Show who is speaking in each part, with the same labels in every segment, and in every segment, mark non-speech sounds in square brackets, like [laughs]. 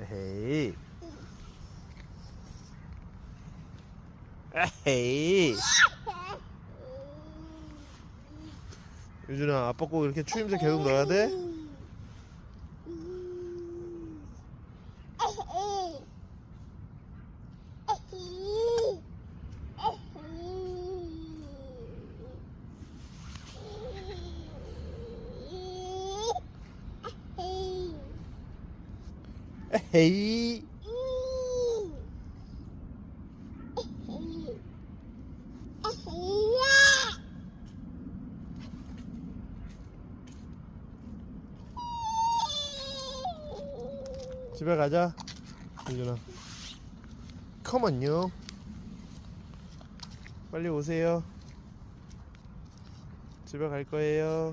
Speaker 1: 에헤이. 에헤이. 유준아, 아빠 꼭 이렇게 추임새 계속 넣어야 돼? 헤이. 집에 가자. 유준아. 컴온요. 빨리 오세요. 집에 갈 거예요.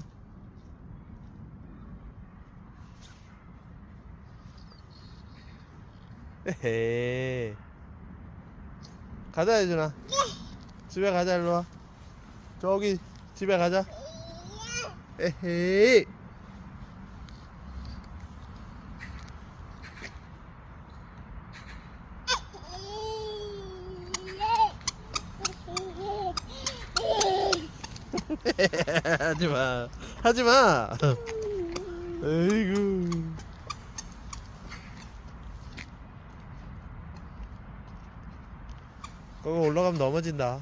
Speaker 1: 에헤. 가자, 유준아. 집에 가자, 일로 와. 저기, 집에 가자. 에헤이. [laughs] [laughs] 하지 마. 하지 마. [laughs] 에이구. 거기 올라가면 넘어진다.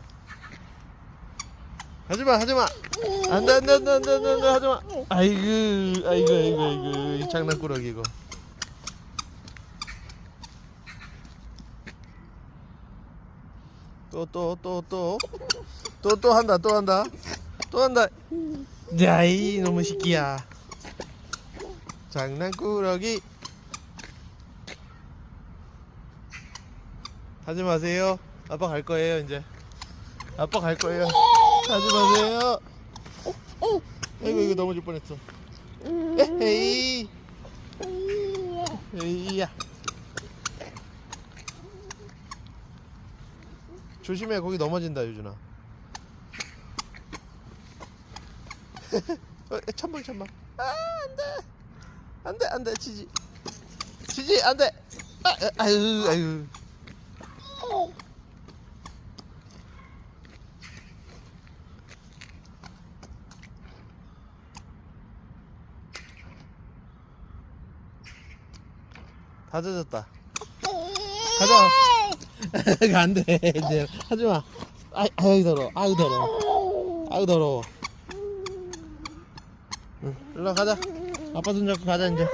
Speaker 1: 하지 마, 하지 마. 안 돼, 안 돼, 안 돼, 안 돼, 안 돼, 안 돼, 하지 마. 아이고, 아이고, 아이고, 아이고. 이 장난꾸러기 이거. 또, 또, 또, 또. 또, 또 한다, 또 한다. 또 한다. 야이, 너무 시끼야. 장난꾸러기. 하지 마세요. 아빠 갈 거예요, 이제. 아빠 갈 거예요. 하지 마세요. 아이고, 이거 넘어질 뻔했어. 에헤이. 에이야. 조심해, 거기 넘어진다, 유준아. [laughs] 어, 천막, 천막. 아, 안 돼. 안 돼, 안 돼, 지지. 지지, 안 돼. 아, 아, 아유, 아유. 다 젖었다. 가자. [laughs] 안 돼. 이제 하지 마. 아, 아유 더러. 아유 더러. 아유 더러워. 응, 일로 가자. 아빠 손 잡고 가자 이제.